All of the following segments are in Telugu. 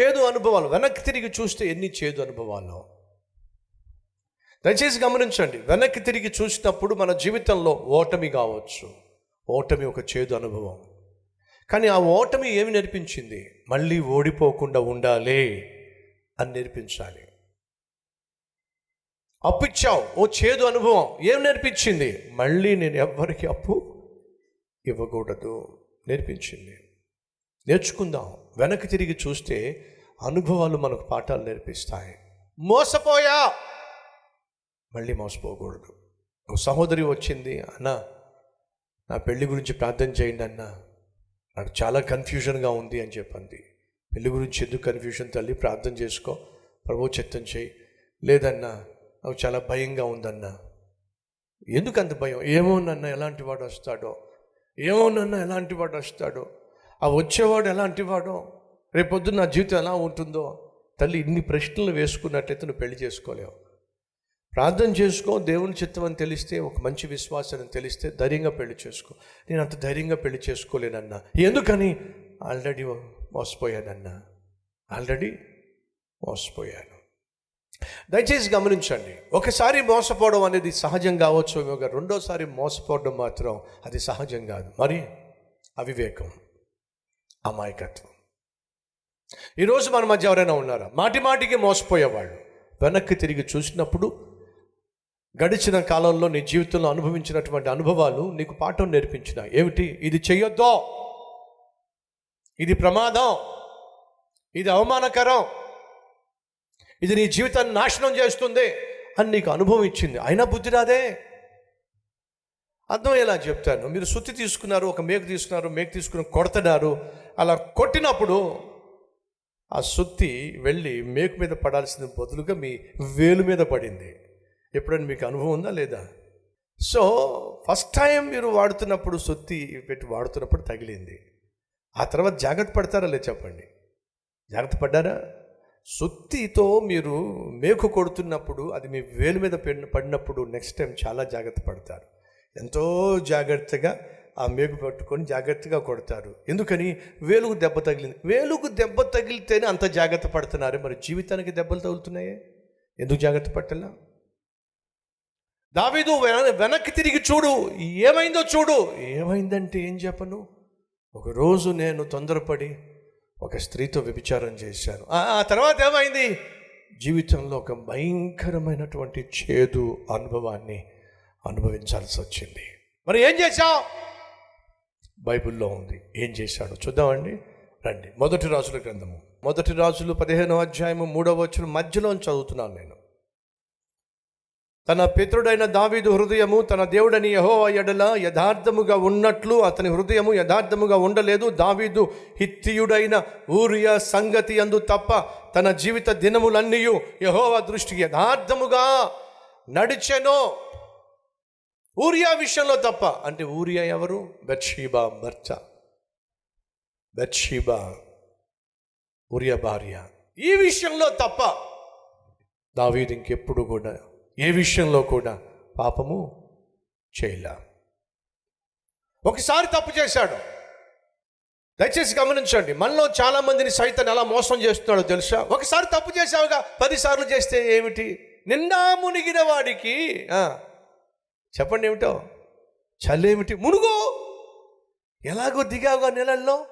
చేదు అనుభవాలు వెనక్కి తిరిగి చూస్తే ఎన్ని చేదు అనుభవాలు దయచేసి గమనించండి వెనక్కి తిరిగి చూసినప్పుడు మన జీవితంలో ఓటమి కావచ్చు. ఓటమి ఒక చేదు అనుభవం. కానీ ఆ ఓటమి ఏమి నేర్పించింది? మళ్ళీ ఓడిపోకుండా ఉండాలి అని నేర్పించాలి. అప్పు ఇచ్చావు ఓ చేదు అనుభవం ఏం నేర్పించింది? మళ్ళీ నేను ఎవ్వరికి అప్పు ఇవ్వకూడదు నేర్పించింది. నేర్చుకుందాం. వెనక్కి తిరిగి చూస్తే అనుభవాలు మనకు పాఠాలు నేర్పిస్తాయి. మోసపోయా! మళ్ళీ మోసపోకూడదు. ఒక సహోదరి వచ్చింది అన్న నా పెళ్ళి గురించి ప్రార్థన చేయండి అన్న. నాకు చాలా కన్ఫ్యూజన్గా ఉంది అని చెప్పింది. పెళ్ళి గురించి ఎందుకు కన్ఫ్యూజన్ తల్లి? ప్రార్థన చేసుకో. ప్రభు చిత్తం చేయి. లేదన్నా నాకు చాలా భయంగా ఉందన్నా. ఎందుకు అంత భయం? ఏమోనన్నా ఎలాంటి వాడు వస్తాడో? ఏమోనన్నా ఎలాంటి వాడు వస్తాడో? ఆ వచ్చేవాడు ఎలాంటి వాడో రేపొద్దున నా జీవితం ఎలా ఉంటుందో తల్లి ఇన్ని ప్రశ్నలు వేసుకున్నట్టయితే నువ్వు పెళ్ళి చేసుకోలేవు. ప్రార్థన చేసుకో దేవుని చిత్తం అని తెలిస్తే ఒక మంచి విశ్వాసాన్ని తెలిస్తే ధైర్యంగా పెళ్ళి చేసుకో. నేను అంత ధైర్యంగా పెళ్ళి చేసుకోలేనన్నా. ఎందుకని? ఆల్రెడీ మోసపోయానన్నా. ఆల్రెడీ మోసపోయాను. దయచేసి గమనించండి ఒకసారి మోసపోవడం అనేది సహజం కావచ్చు రెండోసారి మోసపోవడం మాత్రం అది సహజం కాదు. మరి అవివేకం. అమాయకత్వం. ఈరోజు మన మధ్య ఎవరైనా ఉన్నారా? మాటి మాటికి మోసపోయేవాళ్ళు. వెనక్కి తిరిగి చూసినప్పుడు గడిచిన కాలంలో నీ జీవితంలో అనుభవించినటువంటి అనుభవాలు నీకు పాఠం నేర్పించిన. ఏమిటి? ఇది చెయ్యొద్దో. ఇది ప్రమాదం. ఇది అవమానకరం. ఇది నీ జీవితాన్ని నాశనం చేస్తుంది అని నీకు అనుభవం ఇచ్చింది. అయినా బుద్ధి రాదే. అర్థం చెప్తాను. మీరు సుత్తి తీసుకున్నారు ఒక మేకు తీసుకున్నారు మేకు తీసుకుని కొడుతున్నారు అలా కొట్టినప్పుడు ఆ సుత్తి వెళ్ళి మేకు మీద పడాల్సిన బదులుగా మీ వేలు మీద పడింది. ఎప్పుడైనా మీకు అనుభవం ఉందా లేదా? సో ఫస్ట్ టైం మీరు వాడుతున్నప్పుడు సుత్తి పెట్టి వాడుతున్నప్పుడు తగిలింది. ఆ తర్వాత జాగ్రత్త పడతారా లేదు చెప్పండి. జాగ్రత్త పడ్డారా? సుత్తితో మీరు మేకు కొడుతున్నప్పుడు అది మీ వేలు మీద పడినప్పుడు నెక్స్ట్ టైం చాలా జాగ్రత్త పడతారు. ఎంతో జాగ్రత్తగా ఆ మేకు పట్టుకొని జాగ్రత్తగా కొడతారు. ఎందుకని? వేలుకు దెబ్బ తగిలింది వేలుకు దెబ్బ తగిలితేనే అంత జాగ్రత్త పడుతున్నారు. మరి జీవితానికి దెబ్బలు తగులుతున్నాయే? ఎందుకు జాగ్రత్త పట్టలా? దావీదు వెన- వెనక్కి తిరిగి చూడు. ఏమైందో చూడు. ఏమైందంటే ఏం చెప్పను? ఒకరోజు నేను తొందరపడి ఒక స్త్రీతో వ్యభిచారం చేశాను. ఆ తర్వాత ఏమైంది? జీవితంలో ఒక భయంకరమైనటువంటి చేదు అనుభవాన్ని అనుభవించాల్సి వచ్చింది. మరి ఏం చేశావు? బైబిల్లో ఉంది. ఏం చేశాడు? చూద్దామండి. రండి. మొదటి రాజుల గ్రంథము. మొదటి రాజులు పదిహేనో అధ్యాయము మూడవ వచ్చిన మధ్యలో చదువుతున్నాను నేను. తన పితృడైన దావీదు హృదయము తన దేవుడని యహో ఎడల యథార్థముగా ఉన్నట్లు అతని హృదయము యథార్థముగా ఉండలేదు. దావీదు హిత్తియుడైన ఊరియా సంగతి అందు తప్ప తన జీవిత దినములన్నీ యహోవ దృష్టికి యథార్థముగా నడిచెను ఊరియా విషయంలో తప్ప. అంటే ఊరియా ఎవరు? బెత్షీబా భర్త బెత్షీబా ఊరియా భార్య. ఈ విషయంలో తప్ప దావీదు ఇంకెప్పుడు కూడా ఏ విషయంలో కూడా పాపము చేయలే. ఒకసారి తప్పు చేశాడు. దయచేసి గమనించండి మనలో చాలామందిని సైతం ఎలా మోసం చేస్తున్నాడో తెలుసా? ఒకసారి తప్పు చేసావుగా పదిసార్లు చేస్తే ఏమిటి? నిండా మునిగిన వాడికి చెప్పండి ఏమిటో? చల్లేమిటి మునుగు! ఎలాగో దిగావుగా నెలల్లో?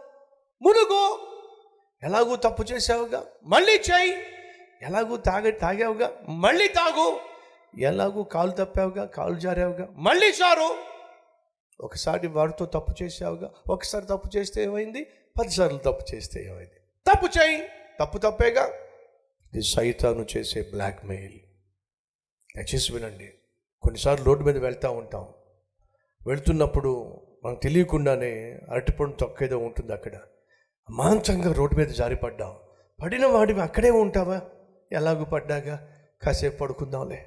మునుగు! ఎలాగూ తప్పు చేసావుగా మళ్ళీ చేయి! ఎలాగూ తాగ తాగావుగా? మళ్ళీ తాగు! ఎలాగూ కాలు తప్పావుగా? కాలు జారావుగా? మళ్ళీ చారు ఒకసారి వారితో తప్పు చేసావుగా ఒకసారి తప్పు చేస్తే ఏమైంది? పదిసార్లు తప్పు చేస్తే ఏమైంది? తప్పు చేయి! తప్పు తప్పేగా? ఇది సైతాను చేసే బ్లాక్మెయిల్ దయచేసి వినండి. కొన్నిసార్లు రోడ్డు మీద వెళ్తూ ఉంటాం. వెళ్తున్నప్పుడు మనకు తెలియకుండానే అరటిపండు తొక్కేదో ఉంటుంది అక్కడ. మాంసంగా రోడ్డు మీద జారిపడ్డాం. పడిన వాడివి అక్కడే ఉంటావా? ఎలాగూ పడ్డాగా? కాసేపు పడుకుందాంలే.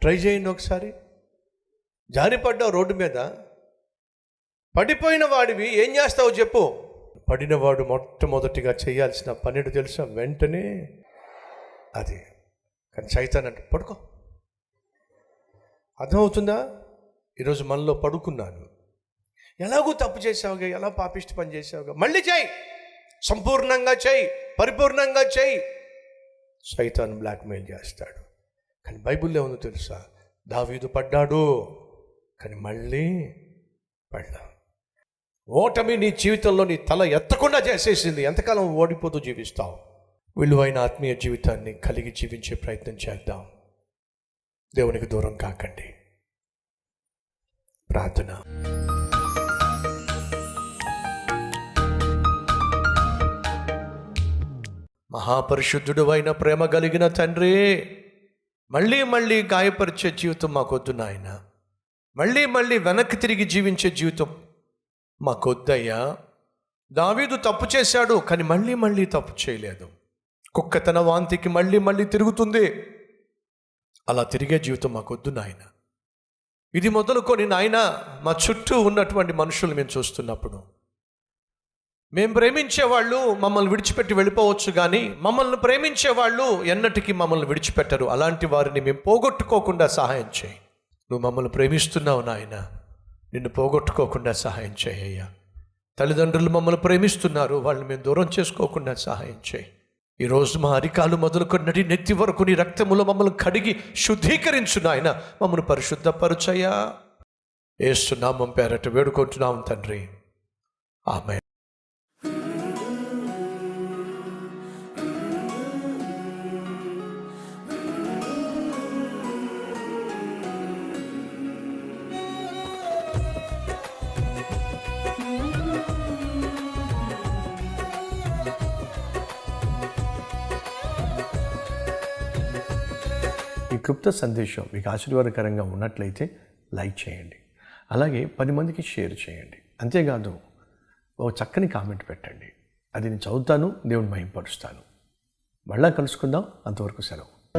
ట్రై చేయండి ఒకసారి. జారిపడ్డావు రోడ్డు మీద. పడిపోయిన వాడివి ఏం చేస్తావు చెప్పు. పడినవాడు మొట్టమొదటిగా చేయాల్సిన పన్నెండు తెలుసా? వెంటనే అది. కానీ సైతాన్ అంటే పడుకో. అర్థమవుతుందా? ఈరోజు మనలో పడుకున్నాను. ఎలాగో తప్పు చేసావుగా? ఎలా పాపిష్టి పని చేసావుగా? మళ్ళీ చేయి! సంపూర్ణంగా చేయి! పరిపూర్ణంగా చేయి! సైతాన్ బ్లాక్మెయిల్ చేస్తాడు. కానీ బైబిల్లో ఉందో తెలుసా? దావీదు పడ్డాడు. కానీ మళ్ళీ పడ్డా. ఓటమి నీ జీవితంలో నీ తల ఎత్తకుండా చేసేసింది. ఎంతకాలం ఓడిపోతూ జీవిస్తావు? విలువైన ఆత్మీయ జీవితాన్ని కలిగి జీవించే ప్రయత్నం చేద్దాం. దేవునికి దూరం కాకండి. ప్రార్థన. మహాపరిశుద్ధుడు అయిన ప్రేమ కలిగిన తండ్రి మళ్ళీ మళ్ళీ గాయపరిచే జీవితం మాకొద్దు నాయన. మళ్ళీ మళ్ళీ వెనక్కి తిరిగి జీవించే జీవితం మాకొద్దయ్యా దావీదు తప్పు చేశాడు కానీ మళ్ళీ మళ్ళీ తప్పు చేయలేదు. కుక్క తన వాంతికి మళ్ళీ మళ్ళీ తిరుగుతుంది. అలా తిరిగే జీవితం మాకొద్దు నాయన. ఇది మొదలుకొని నాయన మా చుట్టూ ఉన్నటువంటి మనుషులు మేము చూస్తున్నప్పుడు. మేము ప్రేమించే వాళ్ళు మమ్మల్ని విడిచిపెట్టి వెళ్ళిపోవచ్చు కానీ మమ్మల్ని ప్రేమించే వాళ్ళు ఎన్నటికీ మమ్మల్ని విడిచిపెట్టరు. అలాంటి వారిని మేము పోగొట్టుకోకుండా సహాయం చేయి. నువ్వు మమ్మల్ని ప్రేమిస్తున్నావు నాయన. నిన్ను పోగొట్టుకోకుండా సహాయం చేయ్యా తల్లిదండ్రులు మమ్మల్ని ప్రేమిస్తున్నారు. వాళ్ళని మేము దూరం చేసుకోకుండా సహాయం చేయి. ఈరోజు మా అరికాలు మొదలుకొన్నటి నెత్తి వరకు నీ రక్తములో మమ్మల్ని కడిగి శుద్ధీకరించు నాయన. మమ్మల్ని పరిశుద్ధపరచయ్యా. ఏస్తున్నామం పేరట వేడుకుంటున్నాం తండ్రి. ఆమె క్లుప్త సందేశం మీకు ఆశీర్వాదకరంగా ఉన్నట్లయితే లైక్ చేయండి. అలాగే పది మందికి షేర్ చేయండి. అంతేకాదు ఓ చక్కని కామెంట్ పెట్టండి. అది నేను చదువుతాను దేవుని మహింపరుస్తాను. మళ్ళా కలుసుకుందాం. అంతవరకు సెలవు.